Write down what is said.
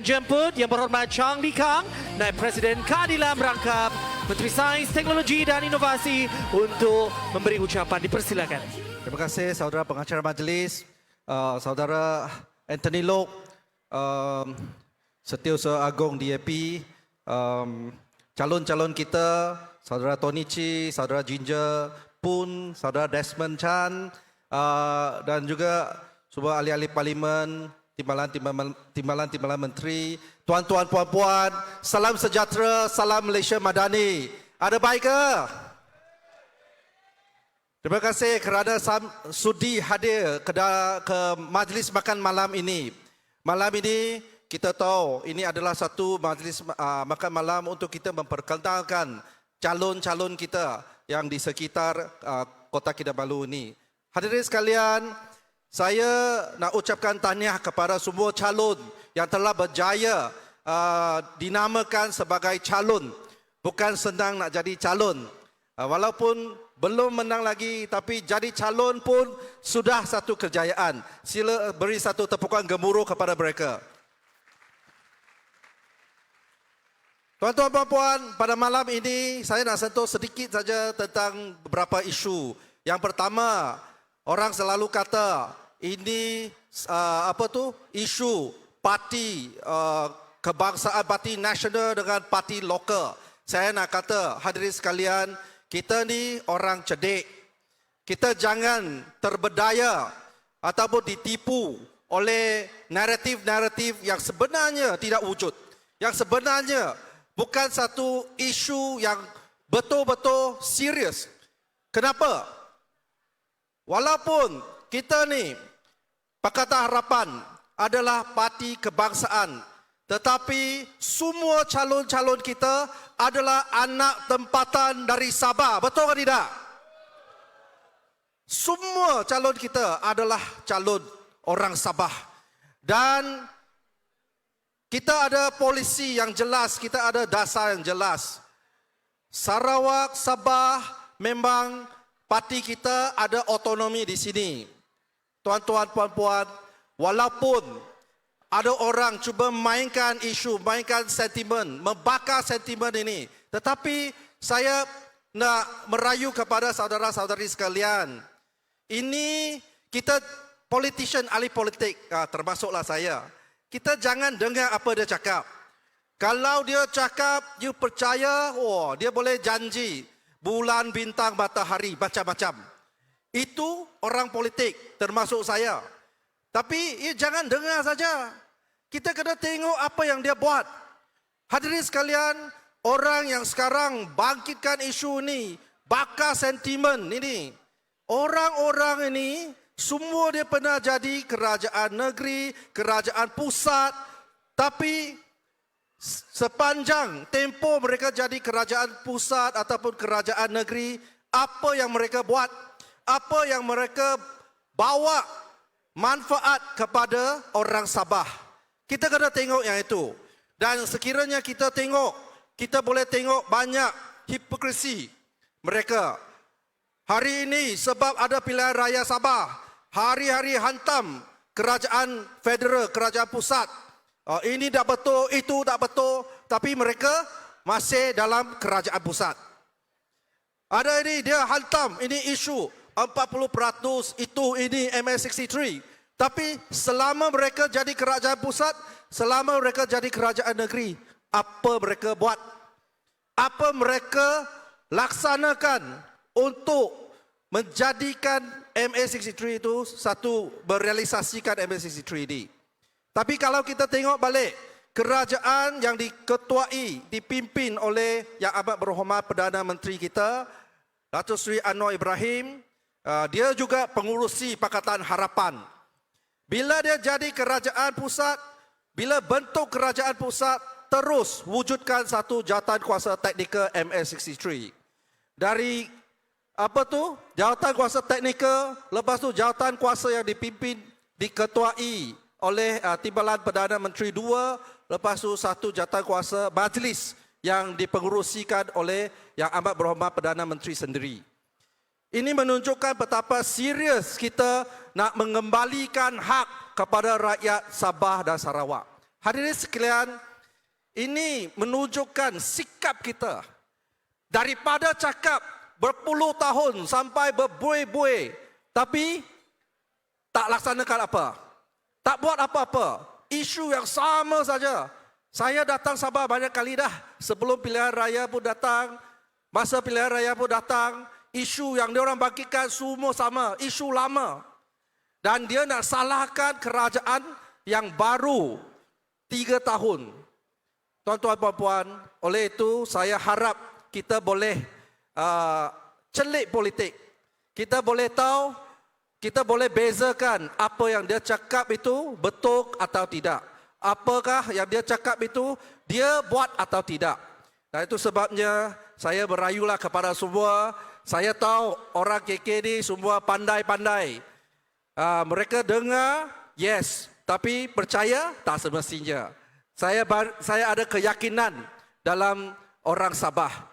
Jemput Yang Berhormat Chang Li Kang, Naib Presiden Keadilan Merangkap, Menteri Sains, Teknologi dan Inovasi untuk memberi ucapan. Dipersilakan. Terima kasih saudara pengacara majlis, uh, saudara Anthony Lok, um, Setiausaha Agong DAP, um, calon-calon kita, saudara Tony Chi, saudara Ginger Pun, saudara Desmond Chan, uh, dan juga semua ahli-ahli parlimen, timbalan-timbalan timbalan-timbalan menteri, tuan-tuan puan-puan, salam sejahtera, salam Malaysia Madani. Ada baik ke? Terima kasih kerana sudi hadir ke, ke majlis makan malam ini. Malam ini kita tahu ini adalah satu majlis uh, makan malam untuk kita memperkenalkan calon-calon kita yang di sekitar uh, Kota Kinabalu ini. Hadirin sekalian, saya nak ucapkan tahniah kepada semua calon yang telah berjaya uh, dinamakan sebagai calon. Bukan senang nak jadi calon. Uh, walaupun belum menang lagi tapi jadi calon pun sudah satu kejayaan. Sila beri satu tepukan gemuruh kepada mereka. Tuan-tuan dan puan, pada malam ini saya nak sentuh sedikit saja tentang beberapa isu. Yang pertama, orang selalu kata ini uh, apa tu isu parti uh, kebangsaan parti nasional dengan parti lokal. Saya nak kata hadirin sekalian, kita ni orang cerdik. Kita jangan terbedaya ataupun ditipu oleh naratif-naratif yang sebenarnya tidak wujud. Yang sebenarnya bukan satu isu yang betul-betul serius. Kenapa? Walaupun kita ni Pakatan Harapan adalah parti kebangsaan tetapi semua calon-calon kita adalah anak tempatan dari Sabah. Betul ke tidak? Semua calon kita adalah calon orang Sabah. Dan kita ada polisi yang jelas, kita ada dasar yang jelas. Sarawak, Sabah memang parti kita ada otonomi di sini. Tuan-tuan, puan-puan, walaupun ada orang cuba mainkan isu, mainkan sentimen, membakar sentimen ini. Tetapi saya nak merayu kepada saudara-saudari sekalian. Ini kita politician, ahli politik, ah, termasuklah saya. Kita jangan dengar apa dia cakap. Kalau dia cakap, you percaya, oh, dia boleh janji bulan, bintang, matahari, macam-macam. Itu orang politik, termasuk saya. Tapi ya, jangan dengar saja. Kita kena tengok apa yang dia buat. Hadirin sekalian, orang yang sekarang bangkitkan isu ini, bakar sentimen ini. Orang-orang ini semua dia pernah jadi kerajaan negeri, kerajaan pusat. Tapi sepanjang tempoh mereka jadi kerajaan pusat ataupun kerajaan negeri, apa yang mereka buat? Apa yang mereka bawa manfaat kepada orang Sabah? Kita kena tengok yang itu. Dan sekiranya kita tengok, kita boleh tengok banyak hipokrisi mereka. Hari ini sebab ada pilihan raya Sabah, hari-hari hantam kerajaan federal, kerajaan pusat. Oh, ini tak betul, itu tak betul, tapi mereka masih dalam kerajaan pusat. Ada ini dia hantam, ini isu 40% itu ini MS63. Tapi selama mereka jadi kerajaan pusat, selama mereka jadi kerajaan negeri, apa mereka buat? Apa mereka laksanakan untuk menjadikan MA63 itu satu berealisasikan MA63 ini. Tapi kalau kita tengok balik, kerajaan yang diketuai, dipimpin oleh Yang Amat Berhormat Perdana Menteri kita, Datuk Seri Anwar Ibrahim, dia juga pengurusi Pakatan Harapan. Bila dia jadi kerajaan pusat, bila bentuk kerajaan pusat, terus wujudkan satu jawatan kuasa teknikal MS63. Dari apa tu? Jawatan kuasa teknikal, lepas tu jawatan kuasa yang dipimpin, diketuai oleh uh, Timbalan Perdana Menteri dua, lepas tu satu jawatan kuasa majlis yang dipengurusikan oleh Yang Amat Berhormat Perdana Menteri sendiri. Ini menunjukkan betapa serius kita nak mengembalikan hak kepada rakyat Sabah dan Sarawak. Hadirin sekalian, ini menunjukkan sikap kita. Daripada cakap berpuluh tahun sampai berbuih-buih, tapi tak laksanakan apa. Tak buat apa-apa. Isu yang sama saja. Saya datang Sabah banyak kali dah. Sebelum pilihan raya pun datang. Masa pilihan raya pun datang. Isu yang diorang bagikan semua sama. Isu lama. Dan dia nak salahkan kerajaan yang baru tiga tahun. Tuan-tuan puan-puan, oleh itu saya harap kita boleh uh, celik politik. Kita boleh tahu, kita boleh bezakan apa yang dia cakap itu betul atau tidak. Apakah yang dia cakap itu dia buat atau tidak. Dan itu sebabnya saya berayulah kepada semua. Saya tahu orang KK ni semua pandai-pandai. Uh, mereka dengar, yes. Tapi percaya, tak semestinya. Saya, saya ada keyakinan dalam orang Sabah.